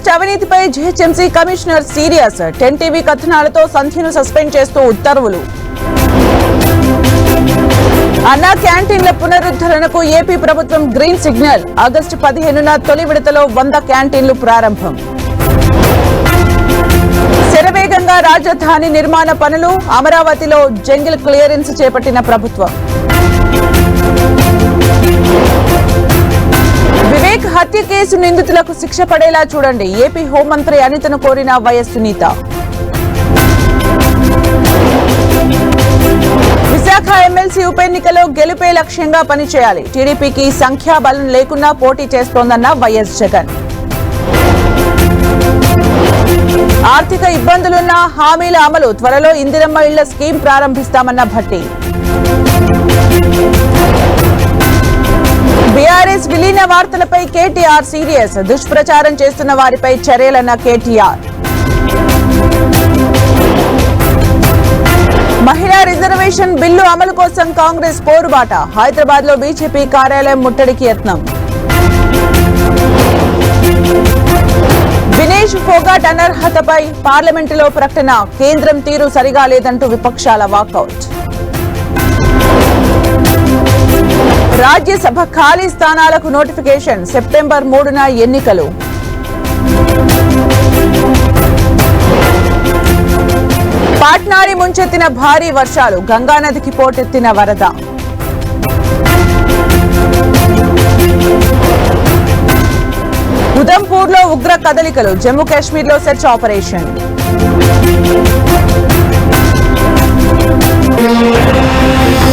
List అవినీతిపై GHMC commissioner serious. Ten TV కథనాలతో సంధ్యను suspend చేస్తూ ఉత్తర్వులు. అన్నా క్యాంటీన్ల పునరుద్ధరణకు ఏపీ ప్రభుత్వం గ్రీన్ సిగ్నల్. ఆగస్టు పదిహేనున తొలి విడతలో వంద క్యాంటీన్లు ప్రారంభం. శరవేగంగా రాజధాని నిర్మాణ పనులు అమరావతిలో జంగిల్ క్లియరెన్స్ చేపట్టిన ప్రభుత్వం. హత్య కేసు నిందితులకు శిక్ష పడేలా చూడండి. ఏపీ హోంమంత్రి అనితను కోరిన వైఎస్ సునీత. విశాఖ ఎమ్మెల్సీ ఉప ఎన్నికలో గెలుపే లక్ష్యంగా పనిచేయాలి. టీడీపీకి సంఖ్యాబలం లేకున్నా పోటీ చేస్తోందన్న వైఎస్ జగన్. ఆర్థిక ఇబ్బందులున్న హామీల అమలు. త్వరలో ఇందిరమ్మ ఇళ్ళ స్కీమ్ ప్రారంభిస్తామన్న భట్టి. పోలీస్ విలీన వార్తలపై కేటీఆర్ సీరియస్. దుష్ప్రచారం చేస్తున్న వారిపై చర్యలన్న కేటీఆర్. మహిళా రిజర్వేషన్ బిల్లు అమలు కోసం కాంగ్రెస్ పోరుబాట. హైదరాబాద్లో బీజేపీ కార్యాలయం ముట్టడికి యత్నం. వినేష్ ఫోగాట్ అనర్హతపై పార్లమెంటులో ప్రకటన. కేంద్రం తీరు సరిగా లేదంటూ విపక్షాల వాకౌట్. రాజ్యసభ ఖాళీ స్థానాలకు నోటిఫికేషన్ సెప్టెంబర్ మూడున ఎన్నికలు. పాట్నాని ముంచెత్తిన భారీ వర్షాలు గంగానదికి పోటెత్తిన వరద. ఉదంపూర్లో ఉగ్ర కదలికలు జమ్మూ కాశ్మీర్లో సెర్చ్ ఆపరేషన్.